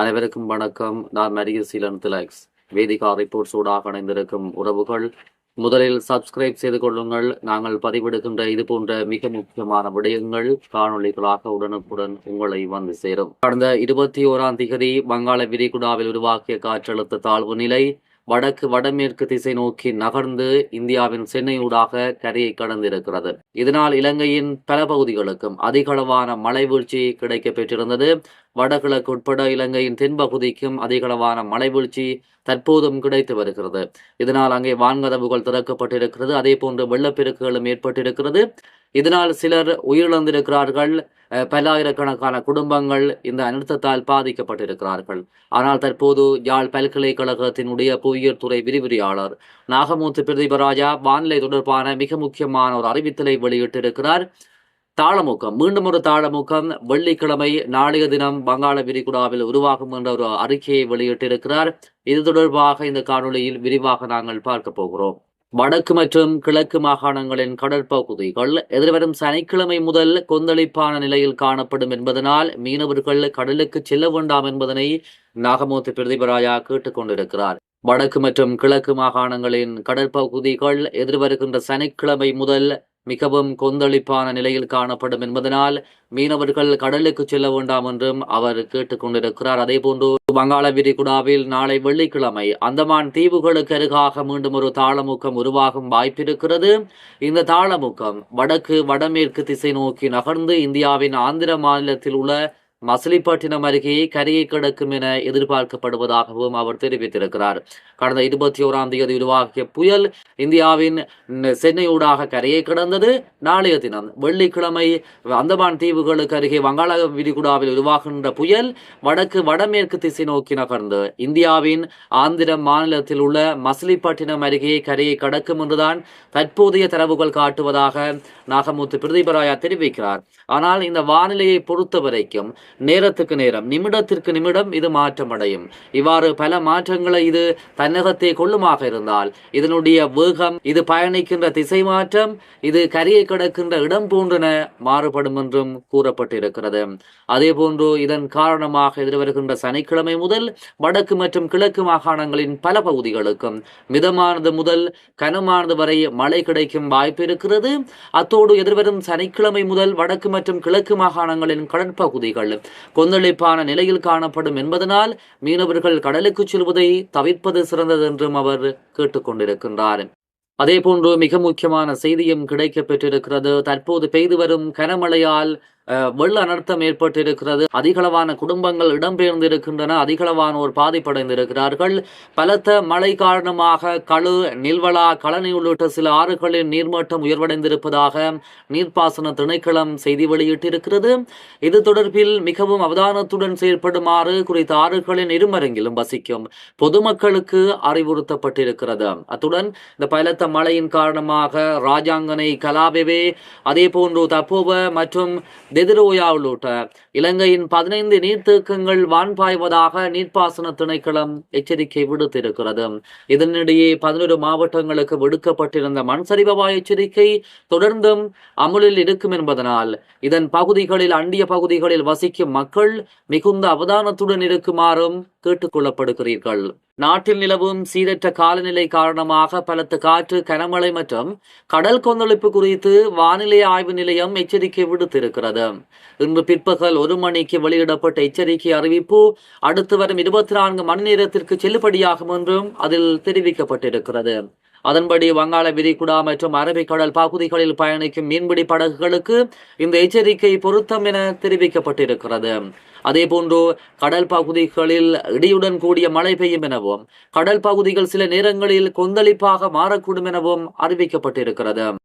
அனைவருக்கும் வணக்கம். நான் மரிய சீலன் திலக்ஸ். வேதிகா ரிப்போர்ட்ஸ் இணைந்திருக்கும் உறவுகள். முதலில் சப்ஸ்கிரைப் செய்து கொள்ளுங்கள். நாங்கள் பதிவெடுக்கின்ற இது போன்ற மிக முக்கியமான விடயங்கள் காணொளிகளாக உடனுக்குடன் உங்களை வந்து சேரும். கடந்த இருபத்தி ஓராம் திகதி வங்காள விரிகுடாவில் உருவாக்கிய காற்றழுத்த தாழ்வு நிலை வடக்கு வடமேற்கு திசை நோக்கி நகர்ந்து இந்தியாவின் சென்னையூடாக கரையை கடந்திருக்கிறது. இதனால் இலங்கையின் பல பகுதிகளுக்கும் அதிகளவான மழை வீழ்ச்சி கிடைக்க பெற்றிருந்தது. வடகிழக்கு உட்பட இலங்கையின் தென்பகுதிக்கும் அதிகளவான மலைவீழ்ச்சி தற்போதும் கிடைத்து வருகிறது. இதனால் அங்கே வான்கதவுகள் திறக்கப்பட்டிருக்கிறது. அதே போன்று வெள்ளப்பெருக்குகளும் ஏற்பட்டிருக்கிறது. இதனால் சிலர் உயிரிழந்திருக்கிறார்கள். பல்லாயிரக்கணக்கான குடும்பங்கள் இந்த அனர்த்தத்தால் பாதிக்கப்பட்டிருக்கிறார்கள். ஆனால் தற்போது யாழ் பல்கலைக்கழகத்தினுடைய புவியியல் துறை விரிவுரையாளர் நாகமூர்த்தி பிரதீபராஜா வானிலை தொடர்பான மிக முக்கியமான ஒரு அறிவித்தலை வெளியிட்டிருக்கிறார். தாளமுக்கம் மீண்டும் ஒரு தாளமுக்கம் வெள்ளிக்கிழமை நாளைய தினம் வங்காள விரிகுடாவில் உருவாகும் என்ற ஒரு அறிக்கையை வெளியிட்டிருக்கிறார். இது தொடர்பாக இந்த காணொலியில் விரிவாக நாங்கள் பார்க்க போகிறோம். வடக்கு மற்றும் கிழக்கு மாகாணங்களின் கடற்பகுதிகள் எதிர்வரும் சனிக்கிழமை முதல் கொந்தளிப்பான நிலையில் காணப்படும் என்பதனால் மீனவர்கள் கடலுக்கு செல்ல வேண்டாம் என்பதனை நாகமூர்த்தி பிரதிபராயா கேட்டுக்கொண்டிருக்கிறார் வடக்கு மற்றும் கிழக்கு மாகாணங்களின் கடற்பகுதிகள் எதிர்வருகின்ற சனிக்கிழமை முதல் மிகவும் கொந்தளிப்பான நிலையில் காணப்படும் என்பதனால் மீனவர்கள் கடலுக்கு செல்ல வேண்டாம் என்றும் அவர் கேட்டுக்கொண்டிருக்கிறார் அதே போன்று வங்காள விரிகுடாவில் நாளை வெள்ளிக்கிழமை அந்தமான் தீவுகளுக்கு அருகாக மீண்டும் ஒரு தாளமுக்கம் உருவாகும் வாய்ப்பிருக்கிறது. இந்த தாளமுக்கம் வடக்கு வடமேற்கு திசை நோக்கி நகர்ந்து இந்தியாவின் ஆந்திர மாநிலத்தில் உள்ள மசிலிப்பட்டினம் அருகே கரையை கிடக்கும் என எதிர்பார்க்கப்படுவதாகவும் அவர் தெரிவித்திருக்கிறார். கடந்த இருபத்தி ஓராம் தேதி உருவாகிய புயல் இந்தியாவின் சென்னையூடாக கரையை கடந்தது. நாளைய தினம் வெள்ளிக்கிழமை அந்தமான் தீவுகளுக்கு அருகே வங்காள விரிகுடாவில் உருவாகின்ற புயல் வடக்கு வடமேற்கு திசை நோக்கி நகர்ந்து இந்தியாவின் ஆந்திர மாநிலத்தில் உள்ள மசிலிப்பட்டினம் அருகே கரையை கடக்கும் என்றுதான் தற்போதைய தரவுகள் காட்டுவதாக நாகமுத்து பிரதீபராயா தெரிவிக்கிறார். ஆனால் இந்த வானிலையை பொறுத்த வரைக்கும் நேரத்துக்கு நேரம் நிமிடத்திற்கு நிமிடம் இது மாற்றமடையும். இவ்வாறு பல மாற்றங்களை இது தன்னகத்தே கொள்ளுமாக இருந்தால் இதனுடைய வேகம் இது பயணிக்கின்ற திசை மாற்றம் இது கரியை கிடக்கின்ற இடம் போன்றன மாறுபடும் என்றும் கூறப்பட்டிருக்கிறது. அதே போன்று இதன் காரணமாக எதிர்வருகின்ற சனிக்கிழமை முதல் வடக்கு மற்றும் கிழக்கு மாகாணங்களின் பல பகுதிகளுக்கும் மிதமானது முதல் கனமானது வரை மழை கிடைக்கும் வாய்ப்பு இருக்கிறது. அத்தோடு எதிர்வரும் சனிக்கிழமை முதல் வடக்கு மற்றும் கிழக்கு மாகாணங்களின் கடற்பகுதிகள் கொந்தளிப்பான நிலையில் காணப்படும் என்பதனால் மீனவர்கள் கடலுக்கு செல்வதை தவிர்ப்பது சிறந்தது என்றும் அவர் கேட்டுக்கொண்டிருக்கின்றார் அதே போன்று மிக முக்கியமான செய்தியும் கிடைக்கப்பெற்றிருக்கிறது தற்போது பெய்து வரும் கனமழையால் வெள்ள அனர்த்தம் ஏற்பட்டிருக்கிறது. அதிகளவான குடும்பங்கள் இடம்பெயர்ந்திருக்கின்றன. அதிகளவானோர் பாதிப்படைந்திருக்கிறார்கள். பலத்த மழை காரணமாக களு நில்வலா களனி உள்ளிட்ட சில ஆறுகளின் நீர்மட்டம் உயர்வடைந்திருப்பதாக நீர்ப்பாசன திணைக்களம் செய்தி வெளியிட்டிருக்கிறது. இது தொடர்பில் மிகவும் அவதானத்துடன் செயற்படுமாறு குறித்த ஆறுகளின் இருமரங்கிலும் வசிக்கும் பொதுமக்களுக்கு அறிவுறுத்தப்பட்டிருக்கிறது. அத்துடன் இந்த பலத்த மழையின் காரணமாக ராஜாங்கனை கலாபெவே அதே போன்று தப்போவ மற்றும் தெதிரோயா உள்ளிட்ட இலங்கையின் பதினைந்து நீர்த்தேக்கங்கள் வான் பாய்வதாக நீர்ப்பாசன திணைக்களம் எச்சரிக்கை விடுத்திருக்கிறது. இதனிடையே பதினொரு மாவட்டங்களுக்கு விடுக்கப்பட்டிருந்த மண் சரிவு எச்சரிக்கை தொடர்ந்தும் அமுலில் இருக்கும் என்பதனால் இதன் பகுதிகளில் அண்டிய பகுதிகளில் வசிக்கும் மக்கள் மிகுந்த அவதானத்துடன் இருக்குமாறும் கேட்டுக்கொள்ளப்படுகிறீர்கள் நாட்டில் நிலவும் சீரற்ற காலநிலை காரணமாக பலத்த காற்று கனமழை மற்றும் கடல் கொந்தளிப்பு குறித்து வானிலை ஆய்வு நிலையம் எச்சரிக்கை விடுத்திருக்கிறது. இன்று பிற்பகல் ஒரு மணிக்கு வெளியிடப்பட்ட எச்சரிக்கை அறிவிப்பு அடுத்து வரும் இருபத்தி நான்கு மணி நேரத்திற்கு செல்லுபடியாகும் என்றும் அதில் தெரிவிக்கப்பட்டிருக்கிறது. அதன்படி வங்காள விரிகுடா மற்றும் அரபிக்கடல் பகுதிகளில் பயணிக்கும் மீன்பிடி படகுகளுக்கு இந்த எச்சரிக்கை பொருத்தம் என தெரிவிக்கப்பட்டிருக்கிறது. அதேபோன்று கடல் பகுதிகளில் இடியுடன் கூடிய மழை பெய்யும் எனவும் கடல் பகுதிகள் சில நேரங்களில் கொந்தளிப்பாக மாறக்கூடும் எனவும் அறிவிக்கப்பட்டிருக்கிறது.